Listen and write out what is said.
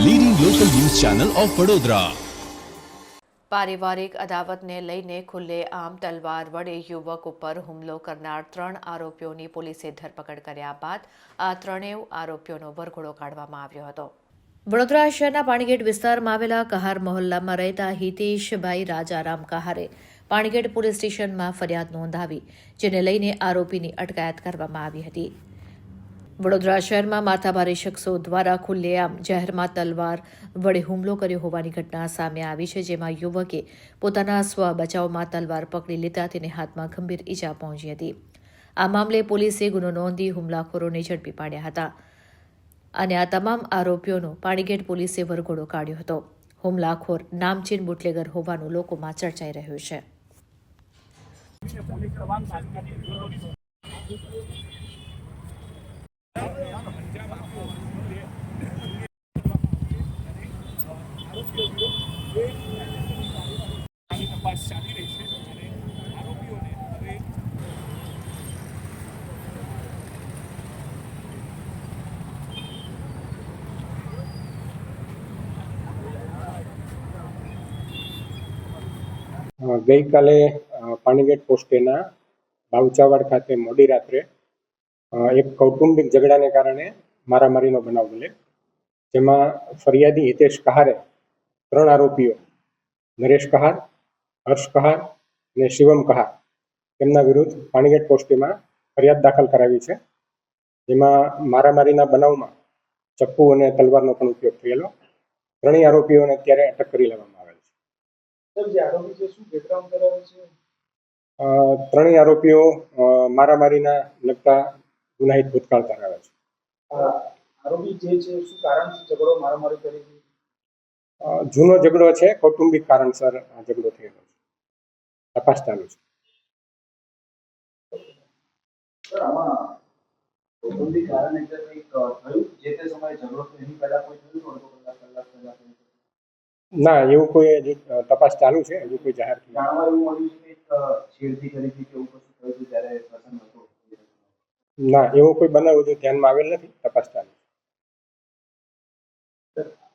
Channel of Vadodara પારિવારિક અદાવતને લઈને ખુલ્લેઆમ તલવાર વડે યુવક ઉપર હુમલો કરનાર ત્રણ આરોપીઓની પોલીસે ધરપકડ કર્યા બાદ આ ત્રણેય આરોપીઓનો વરઘોડો કાઢવામાં આવ્યો હતો. વડોદરા શહેરના પાણીગેટ વિસ્તારમાં આવેલા કહાર મહોલ્લામાં રહેતા હિતેશભાઈ રાજારામ કહારે પાણીગેટ પોલીસ સ્ટેશનમાં ફરિયાદ નોંધાવી, જેને લઈને આરોપીની અટકાયત કરવામાં આવી હતી. વડોદરા શહેરમાં માથાભારે શખ્સો દ્વારા ખુલ્લેઆમ જાહેરમાં તલવાર વડે હુમલો કર્યો હોવાની ઘટના સામે આવી છે, જેમાં યુવકે પોતાના સ્વ બચાવમાં તલવાર પકડી લેતા તેને હાથમાં ગંભીર ઈજા પહોંચી હતી. આ મામલે પોલીસે ગુનો નોંધી હુમલાખોરોને ઝડપી પાડ્યા હતા અને આ તમામ આરોપીઓનો પાણીગેટ પોલીસે વરઘોડો કાઢ્યો હતો. હુમલાખોર નામચીન બુટલેગર હોવાનું લોકોમાં ચર્ચાઈ રહ્યું છે. ગઈકાલે પાણીગેટ પોસ્ટેના બાવચાવાડ ખાતે મોડી રાત્રે એક કૌટુંબિક ઝઘડાને કારણે મારામારીનો બનાવ બને જેમાં ફરિયાદી હિતેશ કહારે ત્રણ આરોપીઓ. નરેશ કહાર હર્ષ કહાર અને શિવમ કહાર. તેમના વિરુદ્ધ પાણીગેટ પોસ્ટીમાં ફરિયાદ દાખલ કરાવી છે. જેમાં મારામારીના બનાવમાં ચપ્પુ અને તલવારનો પણ ઉપયોગ થયેલો. ત્રણેય આરોપીઓને અત્યારે અટક કરી લેવામાં આવેલ છે. ત્રણેય આરોપીઓ મારામારીના લગતા ગુનાહિત ભૂતકાળ ધરાવે છે. આરોપી જે છે શું કારણથી ઝઘડો મારામારી કરી જૂનો ઝઘડો છે કૌટુંબિક કારણસર આ ઝઘડો થયેલો છે. તપાસ ચાલુ છે? ના એવું કોઈ તપાસ ચાલુ છે હજુ કોઈ જાહેર ના એવો કોઈ બનાવ હજુ ધ્યાનમાં આવેલ નથી તપાસ ચાલુ.